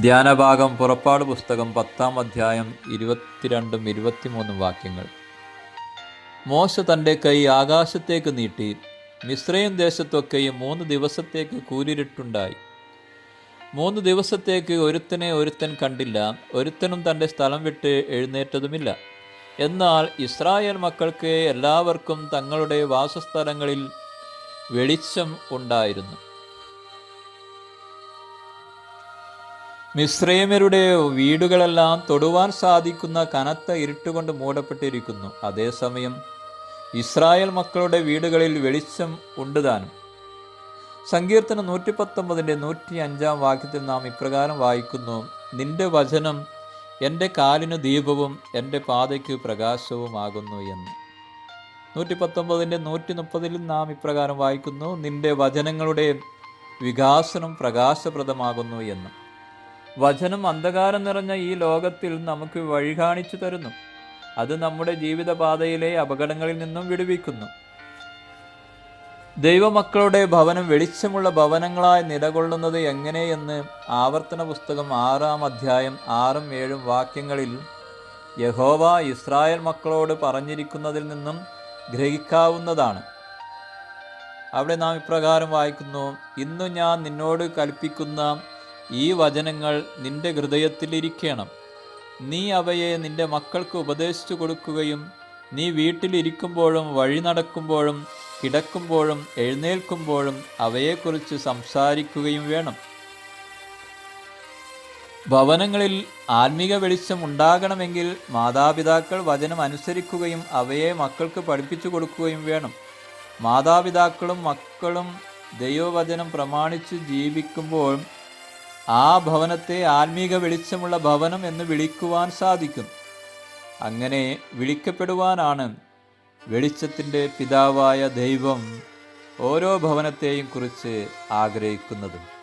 ധ്യാനഭാഗം പുറപ്പാട് പുസ്തകം പത്താം അധ്യായം ഇരുപത്തിരണ്ടും ഇരുപത്തിമൂന്നും വാക്യങ്ങൾ. മോശ തന്റെ കൈ ആകാശത്തേക്ക് നീട്ടി മിശ്രയും ദേശത്തൊക്കെയും മൂന്ന് ദിവസത്തേക്ക് കൂരിരുട്ടുണ്ടായി. മൂന്ന് ദിവസത്തേക്ക് ഒരുത്തനെ ഒരുത്തൻ കണ്ടില്ല ഒരുത്തനും തന്റെ സ്ഥലം വിട്ട് എഴുന്നേറ്റതുമില്ല. എന്നാൽ ഇസ്രായേൽ മക്കൾക്ക് എല്ലാവർക്കും തങ്ങളുടെ വാസസ്ഥലങ്ങളിൽ വെളിച്ചം ഉണ്ടായിരുന്നു. മിശ്രൈമ്യരുടെ വീടുകളെല്ലാം തൊടുവാൻ സാധിക്കുന്ന കനത്ത ഇരുട്ടുകൊണ്ട് മൂടപ്പെട്ടിരിക്കുന്നു. അതേസമയം ഇസ്രായേൽ മക്കളുടെ വീടുകളിൽ വെളിച്ചം ഉണ്ടുതാനും സങ്കീർത്തനം നൂറ്റി പത്തൊമ്പതിന്റെ നൂറ്റി അഞ്ചാം വാക്യത്തിൽ നാം ഇപ്രകാരം വായിക്കുന്നു. നിന്റെ വചനം എന്റെ കാലിന് ദീപവും എന്റെ പാതയ്ക്ക് പ്രകാശവുമാകുന്നു എന്ന്. നൂറ്റി പത്തൊമ്പതിന്റെ നൂറ്റി മുപ്പതിൽ നാം ഇപ്രകാരം വായിക്കുന്നു. നിന്റെ വചനങ്ങളുടെ വികാസനം പ്രകാശപ്രദമാകുന്നു എന്ന്. വചനം അന്ധകാരം നിറഞ്ഞ ഈ ലോകത്തിൽ നമുക്ക് വഴി കാണിച്ചു തരുന്നു. അത് നമ്മുടെ ജീവിതപാതയിലെ അപകടങ്ങളിൽ നിന്നും വിടുവിക്കുന്നു. ദൈവമക്കളുടെ ഭവനം വെളിച്ചമുള്ള ഭവനങ്ങളായി നിലകൊള്ളുന്നത് എങ്ങനെയെന്ന് ആവർത്തന പുസ്തകം ആറാം അധ്യായം ആറും ഏഴും വാക്യങ്ങളിൽ യഹോവ ഇസ്രായേൽ മക്കളോട് പറഞ്ഞിരിക്കുന്നതിൽ നിന്നും ഗ്രഹിക്കാവുന്നതാണ്. അവിടെ നാം ഇപ്രകാരം വായിക്കുന്നു ഇന്നു ഞാൻ നിന്നോട് കൽപ്പിക്കുന്ന ഈ വചനങ്ങൾ നിന്റെ ഹൃദയത്തിലിരിക്കണം. നീ അവയെ നിന്റെ മക്കൾക്ക് ഉപദേശിച്ചു കൊടുക്കുകയും നീ വീട്ടിലിരിക്കുമ്പോഴും വഴി നടക്കുമ്പോഴും കിടക്കുമ്പോഴും എഴുന്നേൽക്കുമ്പോഴും അവയെക്കുറിച്ച് സംസാരിക്കുകയും വേണം. ഭവനങ്ങളിൽ ആത്മീക വെളിച്ചം ഉണ്ടാകണമെങ്കിൽ മാതാപിതാക്കൾ വചനം അനുസരിക്കുകയും അവയെ മക്കൾക്ക് പഠിപ്പിച്ചു കൊടുക്കുകയും വേണം. മാതാപിതാക്കളും മക്കളും ദൈവവചനം പ്രമാണിച്ച് ജീവിക്കുമ്പോൾ ആ ഭവനത്തെ ആത്മീക വെളിച്ചമുള്ള ഭവനം എന്ന് വിളിക്കുവാൻ സാധിക്കും. അങ്ങനെ വിളിക്കപ്പെടുവാനാണ് വെളിച്ചത്തിന്റെ പിതാവായ ദൈവം ഓരോ ഭവനത്തെയും കുറിച്ച് ആഗ്രഹിക്കുന്നത്.